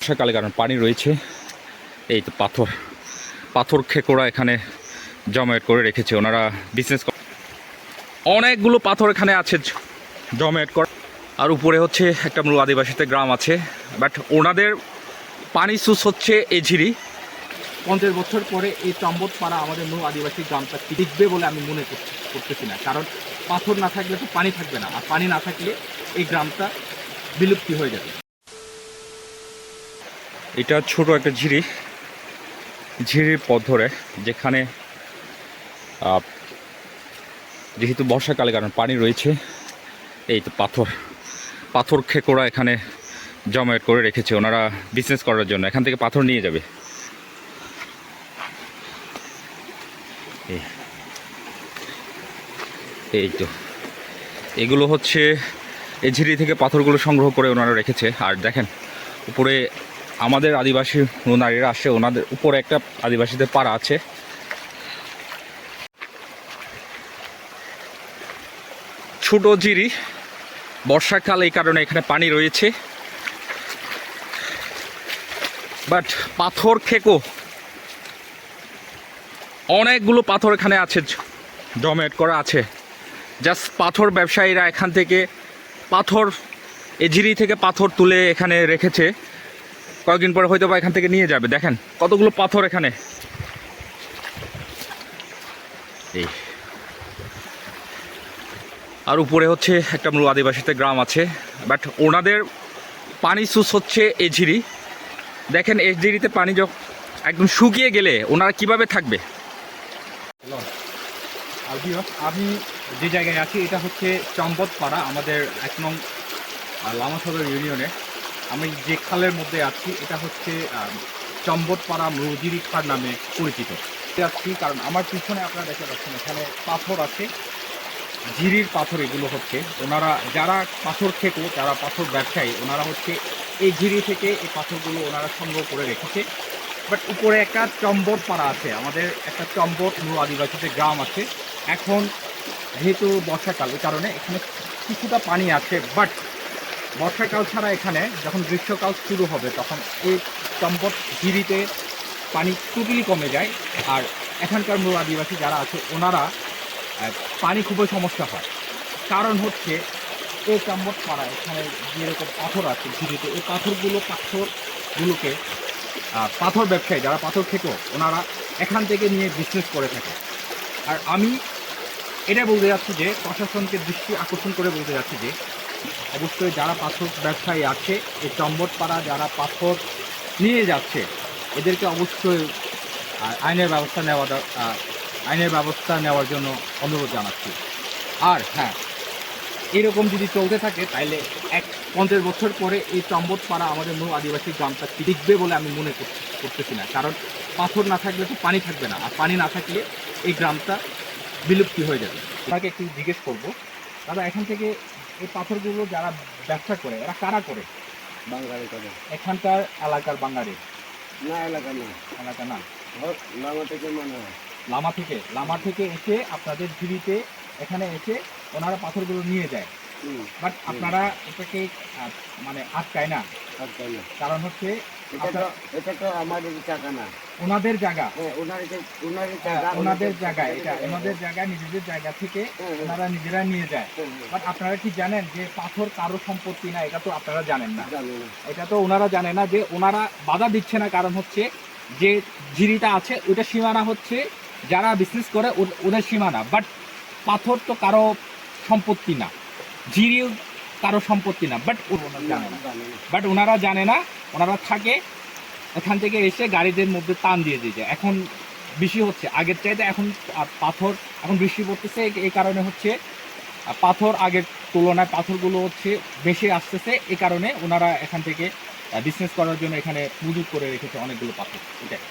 বর্ষাকালে কারণ পানি রয়েছে, এই তো পাথর পাথর খেকোড়া এখানে জমায়েত করে রেখেছে। ওনারা বিজনেস অনেকগুলো পাথর এখানে আছে জ- জমায়েত করা আর উপরে হচ্ছে একটা মূল আদিবাসীতে গ্রাম আছে। বাট ওনাদের পানি সুস হচ্ছে এই ঝিরি পঞ্চাশ বছর পরে এই চম্বত পাড়া আমাদের মূল আদিবাসী গ্রামটা টিকবে বলে আমি মনে করছি করতেছি না। কারণ পাথর না থাকলে তো পানি থাকবে না। আর পানি না থাকলে এই গ্রামটা বিলুপ্তি হয়ে যাবে। এটা ছোট একটা ঝিরি। ঝিরির পথ ধরে, যেখানে যেহেতু বর্ষাকালে কারণ পানি রয়েছে, এই তো পাথর পাথর খেকোড়া এখানে জমায়েত করে রেখেছে। ওনারা বিজনেস করার জন্য, এখান থেকে পাথর নিয়ে যাবে। এই- তো। এগুলো হচ্ছে, এই ঝিরি থেকে পাথরগুলো সংগ্রহ করে ওনারা রেখেছে। আর দেখেন, উপরে আমাদের আদিবাসী নারীরা আসে ওনাদের উপরে একটা আদিবাসীদের পাড়া আছে। ছোট জিরি, বর্ষাকাল এই কারণে এখানে পানি রয়েছে। বাট পাথর খেকো। অনেকগুলো পাথর এখানে আছে জমেট করা আছে। জাস্ট পাথর ব্যবসায়ীরা এখান থেকে পাথর, এই ঝিরি থেকে পাথর তুলে এখানে রেখেছে। কয়েকদিন পরে হয়তো বা এখান থেকে নিয়ে যাবে দেখেন। কতগুলো পাথর এখানে। এই। আর উপরে হচ্ছে একটা মূল আদিবাসীতে গ্রাম আছে বাট ওনাদের পানি সুস হচ্ছে এই ঝিরি। দেখেন এই ঝিরিতে পানি যখন একদম শুকিয়ে গেলে ওনারা কীভাবে থাকবে? আমি যে জায়গায় আছি এটা হচ্ছে চম্বত পাড়া আমাদের এক নং আহ, লামাসদর ইউনিয়নে। আমি যে খালের মধ্যে আছি, এটা হচ্ছে চম্বটপাড়া মজুরি খাল নামে পরিচিত। আছি কারণ আমার পিছনে আপনারা দেখতে পাচ্ছেন, এখানে পাথর আছে। ঝিরির পাথর এগুলো হচ্ছে। ওনারা, যারা পাথর খেকো যারা পাথর ব্যবসায়ী, ওনারা হচ্ছে এই ঝিরি থেকে এই পাথরগুলো ওনারা সংগ্রহ করে রেখেছে। বাট উপরে একটা চম্বট পাড়া আছে। আমাদের একটা চম্বট মূল আদিবাসীদের গ্রাম আছে। এখন যেহেতু বর্ষাকাল, এই কারণে এখানে কিছুটা পানি আছে, বাট বর্ষাকাল ছাড়া এখানে যখন গ্রীষ্মকাল শুরু হবে, তখন এই চম্বট ঝিরিতে পানি টোটালি কমে যায়। আর এখানকার মূল আদিবাসী যারা আছে, ওনারা পানি খুবই সমস্যা হয়। কারণ হচ্ছে, এই চম্বট পাড়া, এখানে যেরকম পাথর আছে ঝিরিতে, এই পাথরগুলো পাথরগুলোকে পাথর ব্যবসায়ী যারা পাথর থেকেও ওনারা এখান থেকে নিয়ে বিজনেস করে থাকে। আর আমি এটা বলতে যাচ্ছি যে, প্রশাসনকে দৃষ্টি আকর্ষণ করে বলতে যাচ্ছি যে অবশ্যই যারা পাথর ব্যবসায়ী আছে, এই চম্বট পাড়া যারা পাথর নিয়ে যাচ্ছে, এদেরকে অবশ্যই আইনের ব্যবস্থা নেওয়া আইনের ব্যবস্থা নেওয়ার জন্য অনুরোধ জানাচ্ছি। আর হ্যাঁ এরকম যদি চলতে থাকে তাহলে এক পঞ্চাশ বছর পরে এই চম্বট পাড়া আমাদের নৌ আদিবাসী গ্রামটা টিকবে বলে আমি মনে করতেছি না। কারণ পাথর না থাকলে তো পানি থাকবে না, আর পানি না থাকলে এই গ্রামটা বিলুপ্তি হয়ে যাবে। আপনাকে একটু জিজ্ঞেস করব, দাদা, এখান থেকে এই পাথরগুলো যারা ব্যবসা করে এরা কারা করে? বাঙালি করে। এখানকার এলাকার বাঙালি? না এলাকা না। এলাকা না। লামা থেকে মনে হয়। লামা থেকে লামা থেকে এসে আপনাদের ঝিড়িতে এখানে এসে ওনারা পাথরগুলো নিয়ে যায়। বাট আপনারা এটাকে মানে আটকায় না। আটকায় না। কারণ হচ্ছে এটা এটা তো আমাদের না। ওনাদের জায়গা? হ্যাঁ হ্যাঁ, ওনাদের এটা ওনাদের জায়গা নিজেদের জায়গা থেকে হ্যাঁ, হ্যাঁ, ওনারা নিজেরা নিয়ে যায়। হ্যাঁ, হ্যাঁ, বাট আপনারা কি জানেন যে পাথর কারও সম্পত্তি না এটা তো আপনারা জানেন না। এটা তো ওনারা জানে না যে ওনারা বাধা দিচ্ছে না কারণ হচ্ছে যে ঝিরিটা আছে ওটা সীমানা হচ্ছে যারা বিজনেস করে ওদের সীমানা। বাট পাথর তো কারও সম্পত্তি না। ঝিরিও কারও সম্পত্তি না বাট জানে না। বাট ওনারা জানে না ওনারা থাকে এখান থেকে এসে গাড়িদের মধ্যে টান দিয়ে দিয়ে যায়। এখন বৃষ্টি হচ্ছে আগের চাইতে এখন পাথর এখন বৃষ্টি পড়তেছে এই- এই কারণে হচ্ছে পাথর আগের তুলনায় পাথরগুলো হচ্ছে বেশি আসতেছে এই কারণে ওনারা এখান থেকে বিজনেস করার জন্য এখানে মজুত করে রেখেছে অনেকগুলো পাথর। এটাই।